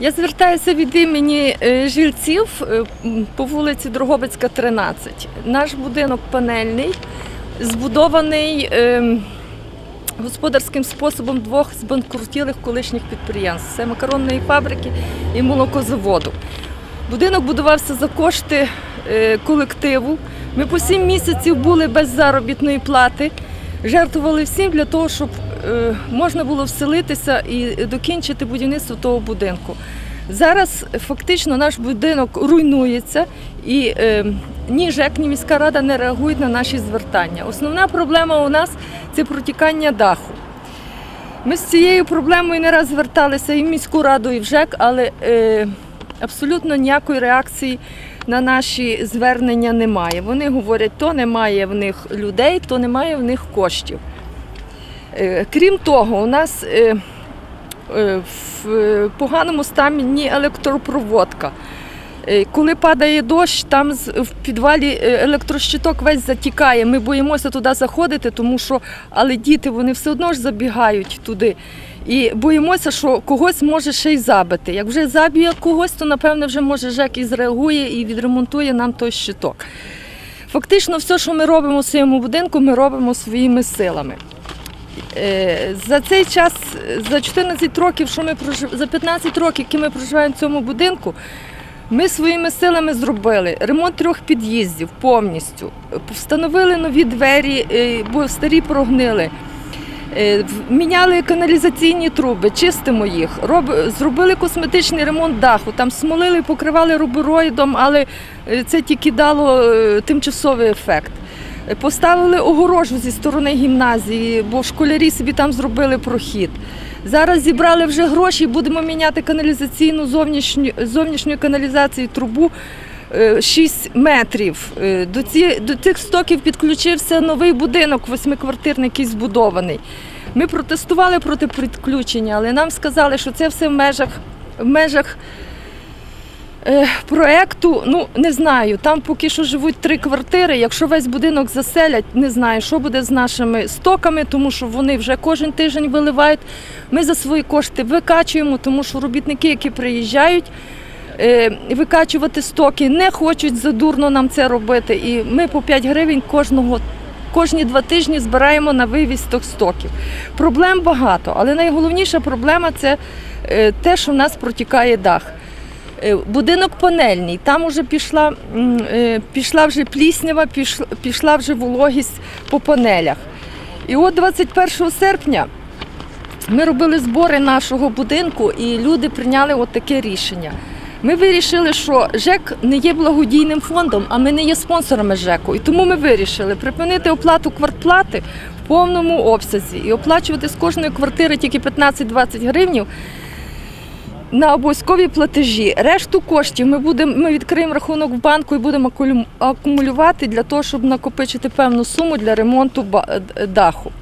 Я звертаюся від імені е, жильців е, по вулиці Дрогобицька, 13. Наш будинок панельний, збудований ем, господарським способом двох збанкрутілих колишніх підприємств. Це макаронної фабрики і молокозаводу. Будинок будувався за кошти е, колективу. Ми по сім місяців були без заробітної плати, жертвували всім для того, щоб можна було вселитися і докінчити будівництво того будинку. Зараз фактично наш будинок руйнується і е, ні ЖЕК, ні міська рада не реагують на наші звертання. Основна проблема у нас це протікання даху. Ми з цією проблемою не раз зверталися і в міську раду, і в ЖЕК, але е, абсолютно ніякої реакції на наші звернення немає. Вони говорять, то немає в них людей, то немає в них коштів. Е, крім того, у нас е, е, в поганому стані електропроводка. Коли падає дощ, там в підвалі електрощиток весь затікає. Ми боїмося туди заходити, тому що але діти вони все одно ж забігають туди. І боїмося, що когось може ще й забити. Як вже заб'є когось, то напевне вже може ЖЕК і зреагує і відремонтує нам той щиток. Фактично, все, що ми робимо у своєму будинку, ми робимо своїми силами. Е, За цей час, за 14 років, що ми прожив... за 15 років, які ми проживаємо в цьому будинку, ми своїми силами зробили ремонт трьох під'їздів повністю. Встановили нові двері, е, бо старі прогнили. Е, Міняли каналізаційні труби, чистимо їх. Роб... Зробили косметичний ремонт даху. Там смолили, покривали рубероїдом, але це тільки дало тимчасовий ефект. Е, Поставили огорожу зі сторони гімназії, бо школярі собі там зробили прохід. Зараз зібрали вже гроші, будемо міняти каналізаційну зовнішню, зовнішню каналізацію трубу. 6 метрів. Е, До, ці, до цих стоків підключився новий будинок восьмиквартирний, який збудований. Ми протестували проти підключення, але нам сказали, що це все в межах, в межах е, проекту. Ну, не знаю. Там поки що живуть три квартири. Якщо весь будинок заселять, не знаю, що буде з нашими стоками, тому що вони вже кожен тиждень виливають. Ми за свої кошти викачуємо, тому що робітники, які приїжджають, е, викачувати стоки, не хочуть задурно нам це робити. І ми по 5 гривень кожного. Кожні два тижні збираємо на вивіз стоків. Проблем багато, але найголовніша проблема це е, те, що в нас протікає дах. Е, Будинок панельний, там вже пішла, е, пішла вже пліснява, пішла, вже вологість по панелях. І от 21 серпня ми робили збори нашого будинку, і люди прийняли от таке рішення. Ми вирішили, що ЖЕК не є благодійним фондом, а ми не є спонсорами ЖЕКу. І тому ми вирішили припинити оплату квартплати в повному обсязі і оплачувати з кожної квартири тільки 15-20 гривнів на обов'язкові платежі. Решту коштів ми будемо ми відкриємо рахунок в банку і будемо акумулювати для того, щоб накопичити певну суму для ремонту даху.